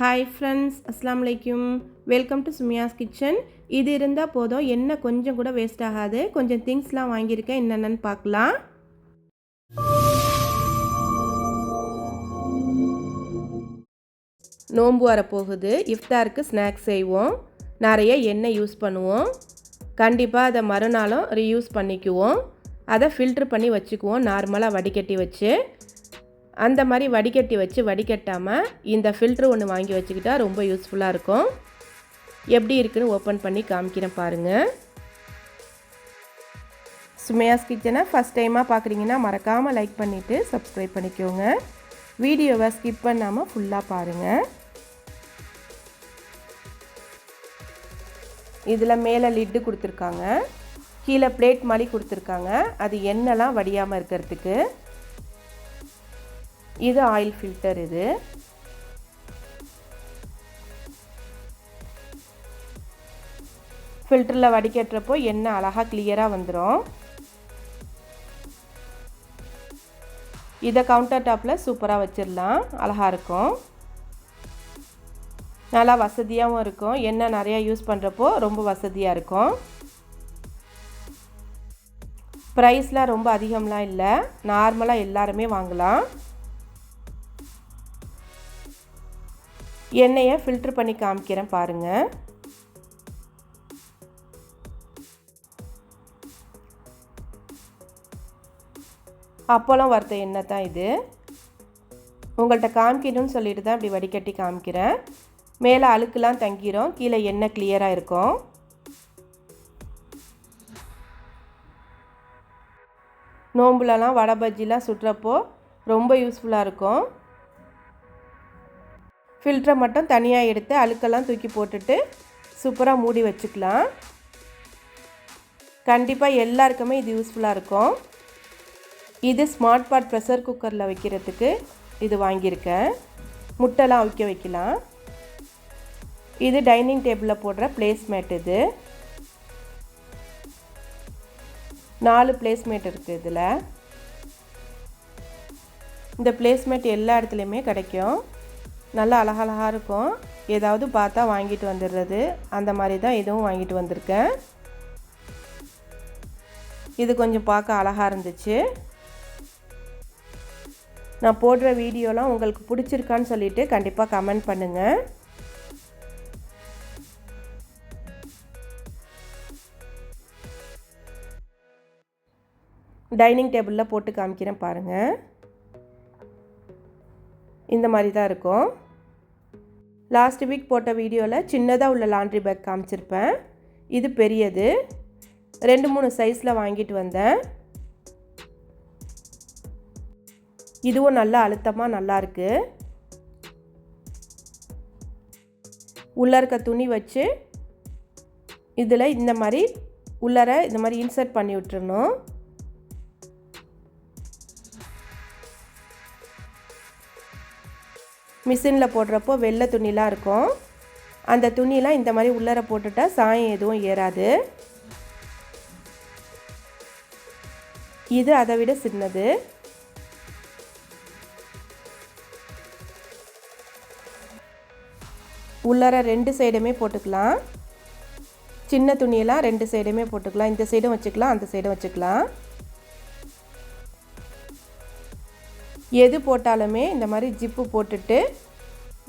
Hi friends அஸ்லாம் வலைக்கும் welcome to Sumiya's kitchen இது இருந்தால் போதும். என்ன கொஞ்சம் கூட வேஸ்ட் ஆகாது. கொஞ்சம் திங்ஸ்லாம் வாங்கியிருக்கேன் என்னென்னு பார்க்கலாம். நோம்பு வரப்போகுது இஃப்தாருக்கு ஸ்நாக்ஸ் செய்வோம். நிறைய எண்ணெய் யூஸ் பண்ணுவோம். கண்டிப்பாக அதை மறுநாளும் ரீயூஸ் பண்ணிக்குவோம். அதை ஃபில்ட்ரு பண்ணி வச்சுக்குவோம். நார்மலாக வடிகட்டி வச்சு. அந்த மாதிரி வடிகட்டி வச்சு வடிகட்டாமல் இந்த ஃபில்ட்ரு ஒன்று வாங்கி வச்சுக்கிட்டா ரொம்ப யூஸ்ஃபுல்லாக இருக்கும். எப்படி இருக்குன்னு ஓப்பன் பண்ணி காமிக்கிறேன் பாருங்கள் சுமையாஸ் கிச்சனை ஃபஸ்ட் டைமாக பார்க்குறீங்கன்னா மறக்காமல் லைக் பண்ணிவிட்டு சப்ஸ்கிரைப் பண்ணிக்கோங்க. வீடியோவை ஸ்கிப் பண்ணாமல் ஃபுல்லாக பாருங்கள் இதில் மேலே லிட்டு கொடுத்துருக்காங்க. கீழே பிளேட் மாதிரி கொடுத்துருக்காங்க. அது எண்ணெய்லாம் வடியாமல் இருக்கிறதுக்கு. இது ஆயில் ஃபில்டர் இது. ஃபில்டரில் வடிகட்டுறப்போ எண்ணெய் அழகாக கிளியராக வந்துடும் இதை கவுண்டர் டாப்பில் சூப்பராக வச்சிடலாம். அழகாக இருக்கும். நல்லா வசதியாகவும் இருக்கும். எண்ணெய் நிறையா யூஸ் பண்ணுறப்போ ரொம்ப வசதியாக இருக்கும். ப்ரைஸ்லாம் ரொம்ப அதிகம்லாம் இல்லை. நார்மலாக எல்லாருமே வாங்கலாம். எண்ணெயை ஃபில்ட்ரு பண்ணி காமிக்கிறேன் பாருங்கள் அப்போலாம் வறுத்த எண்ணெய் தான் இது. உங்கள்கிட்ட காமிக்கணும்னு சொல்லிட்டு தான் இப்படி வடிகட்டி காமிக்கிறேன். மேலே அழுக்கெலாம் தங்கிரும் கீழே எண்ணெய் கிளியராக இருக்கும். நோம்புலலாம் வடை பஜ்ஜிலாம் சுட்டுறப்போ ரொம்ப யூஸ்ஃபுல்லாக இருக்கும். ஃபில்டரை மட்டும் தனியாக எடுத்து அழுக்கெல்லாம் தூக்கி போட்டுட்டு சூப்பராக மூடி வச்சுக்கலாம். கண்டிப்பாக எல்லாருக்குமே இது யூஸ்ஃபுல்லாக இருக்கும். இது ஸ்மார்ட் பாட் ப்ரெஷர் குக்கரில் வைக்கிறதுக்கு இது வாங்கியிருக்கேன். முட்டைலாம் அவிக்க வைக்கலாம். இது டைனிங் டேபிளில் போடுற பிளேஸ்மேட் இது. நாலு பிளேஸ்மேட் இருக்குது இதில். இந்த பிளேஸ்மேட் எல்லா இடத்துலையுமே கிடைக்கும். நல்லா அழகழகாக இருக்கும். ஏதாவது பார்த்தா வாங்கிட்டு வந்துடுறது அந்த மாதிரி தான் இதுவும் வாங்கிட்டு வந்திருக்கேன். இது கொஞ்சம் பார்க்க அழகாக இருந்துச்சு. நான் போடுற வீடியோலாம் உங்களுக்கு பிடிச்சிருக்கான்னு சொல்லிவிட்டு கண்டிப்பாக கமெண்ட் பண்ணுங்கள் டைனிங் டேபிளில் போட்டு காமிக்கிறேன் பாருங்கள் இந்த மாதிரி தான் இருக்கும். லாஸ்ட் வீக் போட்ட வீடியோவில் சின்னதாக உள்ள லாண்ட்ரி பேக் காமிச்சிருப்பேன். இது பெரியது. ரெண்டு மூணு சைஸில் வாங்கிட்டு வந்தேன். இதுவும் நல்லா அழுத்தமாக நல்லாயிருக்கு உள்ளே இருக்க துணி வச்சு இதில் இந்த மாதிரி உள்ளர இந்த மாதிரி இன்சர்ட் பண்ணி விட்டுருணும் மிஷினில் போடுறப்போ வெள்ளை துணிலாம் இருக்கும். அந்த துணிலாம் இந்த மாதிரி உள்ளர போட்டுட்டா சாயம் எதுவும் ஏறாது. இது அதை விட சின்னது. உள்ளர ரெண்டு சைடுமே போட்டுக்கலாம். சின்ன துணியெல்லாம் ரெண்டு சைடுமே போட்டுக்கலாம். இந்த சைடும் வச்சுக்கலாம் அந்த சைடும் வச்சுக்கலாம். எது போட்டாலுமே இந்த மாதிரி ஜிப்பு போட்டுட்டு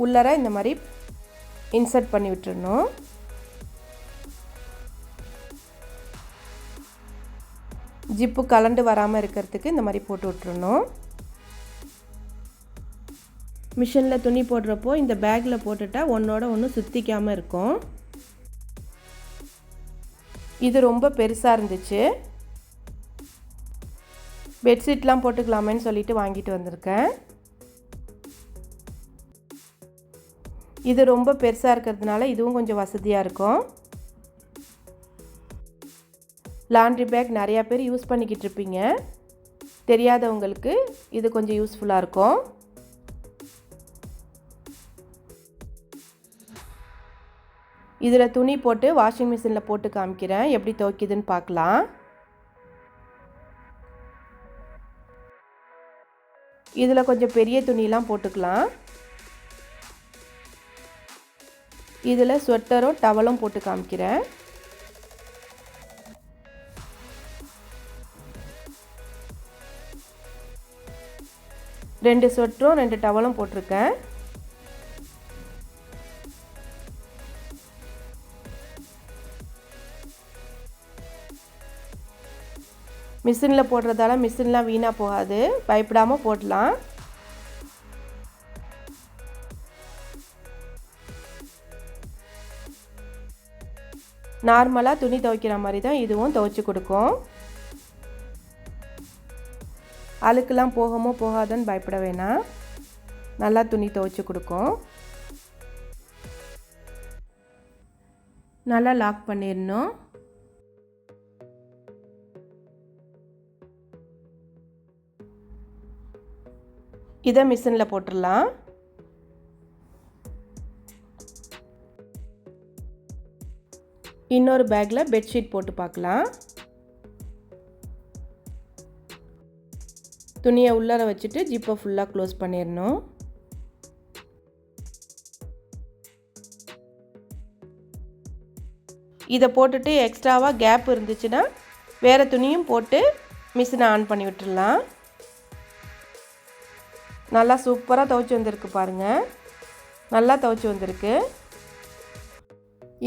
உள்ளர இந்த மாதிரி இன்சர்ட் பண்ணி விட்டுறணும். ஜிப்பு கலண்டு வராமல் இருக்கிறதுக்கு இந்த மாதிரி போட்டு விட்டுருணும் மிஷினில் துணி போடுறப்போ இந்த பேக்கில் போட்டுட்டா ஒன்றோட ஒன்று சுற்றிக்காமல் இருக்கும். இது ரொம்ப பெருசாக இருந்துச்சு. பெட்ஷீட்லாம் போட்டுக்கலாமேன்னு சொல்லிட்டு வாங்கிட்டு வந்திருக்கேன். இது ரொம்ப பெருசாக இருக்கிறதுனால இதுவும் கொஞ்சம் வசதியாக இருக்கும். லாண்ட்ரி பேக் நிறையா பேர் யூஸ் பண்ணிக்கிட்டு இருப்பீங்க. தெரியாதவங்களுக்கு இது கொஞ்சம் யூஸ்ஃபுல்லாக இருக்கும். இதில் துணி போட்டு வாஷிங் மிஷினில் போட்டு காமிக்கிறேன். எப்படி துவைக்குதுன்னு பார்க்கலாம். இதில் கொஞ்சம் பெரிய துணிலாம் போட்டுக்கலாம். இதில் ஸ்வெட்டரும் டவலும் போட்டு காமிக்கிறேன். ரெண்டு ஸ்வெட்டரும் ரெண்டு டவலும் போட்டிருக்கேன். மிஷினில் போடுறதால மிஷின்லாம் வீணாக போகாது. பயப்படாமல் போடலாம். நார்மலாக துணி துவைக்கிற மாதிரி தான் இதுவும் துவைச்சி கொடுக்கும். அழுக்கெல்லாம் போகமோ போகாதுன்னு பயப்பட வேணாம். நல்லா துணி துவைச்சி கொடுக்கும். நல்லா லாக் பண்ணிடணும். இதை மிஷினில் போட்டுடலாம். இன்னொரு பேக்கில் பெட்ஷீட் போட்டு பார்க்கலாம். துணியை உள்ளார வச்சுட்டு ஜிப்பை ஃபுல்லாக க்ளோஸ் பண்ணிடணும். இதை போட்டுட்டு எக்ஸ்ட்ராவாக கேப் இருந்துச்சுன்னா வேறு துணியும் போட்டு மிஷினை ஆன் பண்ணி விட்டுடலாம். நல்லா சூப்பராக துவைச்சி வந்திருக்கு பாருங்கள் நல்லா துவைச்சி வந்திருக்கு.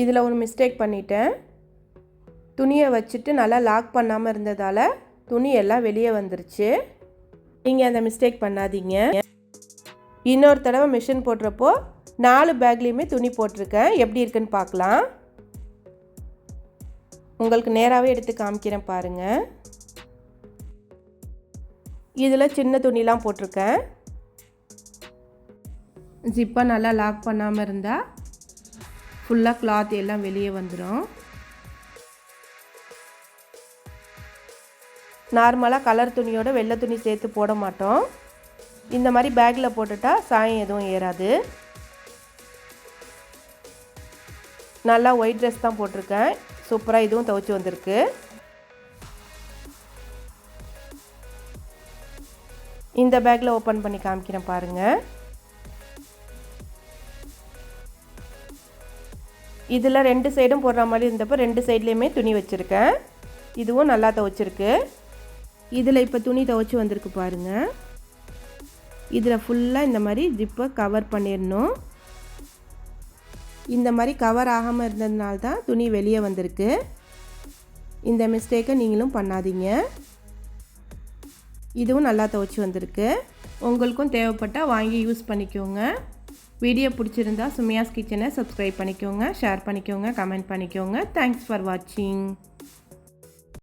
இதில் ஒரு மிஸ்டேக் பண்ணிட்டேன். துணியை வச்சுட்டு நல்லா லாக் பண்ணாமல் இருந்ததால் துணி எல்லாம் வெளியே வந்துருச்சு. நீங்கள் அந்த மிஸ்டேக் பண்ணாதீங்க. இன்னொரு தடவை மிஷின் போடுறப்போ நாலு பேக்லேயுமே துணி போட்டிருக்கேன். எப்படி இருக்குன்னு பார்க்கலாம். உங்களுக்கு நேராகவே எடுத்து காமிக்கிறேன் பாருங்கள் இதில் சின்ன துணிலாம் போட்டிருக்கேன். ஜிப்பை நல்லா லாக் பண்ணாமல் இருந்தால் ஃபுல்லாக கிளாத் எல்லாம் வெளியே வந்துடும் நார்மலாக கலர் துணியோட வெள்ளை துணி சேர்த்து போட மாட்டோம். இந்த மாதிரி பேக்கில் போட்டுட்டா சாயம் எதுவும் ஏறாது. நல்லா ஒயிட் ட்ரெஸ் தான் போட்டிருக்கேன். சூப்பராக இதுவும் துவச்சி வந்திருக்கு. இந்த பேக்கில் ஓப்பன் பண்ணி காமிக்கிறேன் பாருங்கள் இதில் ரெண்டு சைடும் போடுற மாதிரி இருந்தப்போ ரெண்டு சைட்லேயுமே துணி வச்சுருக்கேன். இதுவும் நல்லா துவைச்சிருக்கு. இதில் இப்போ துணி துவைச்சி வந்திருக்கு பாருங்கள் இதில் ஃபுல்லாக இந்த மாதிரி ஜிப்பை கவர் பண்ணிடணும். இந்த மாதிரி கவர் ஆகாமல் இருந்ததுனால தான் துணி வெளியே வந்திருக்கு. இந்த மிஸ்டேக்கை நீங்களும் பண்ணாதீங்க. இதுவும் நல்லா துவைச்சி வந்திருக்கு. உங்களுக்கும் தேவைப்பட்டால் வாங்கி யூஸ் பண்ணிக்கோங்க. வீடியோ பிடிச்சிருந்தா சுமியாஸ் கிச்சனை சப்ஸ்கிரைப் பண்ணிக்கோங்க ஷேர் பண்ணிக்கோங்க கமெண்ட் பண்ணிக்கோங்க. தேங்க்ஸ் ஃபார் வாட்சிங்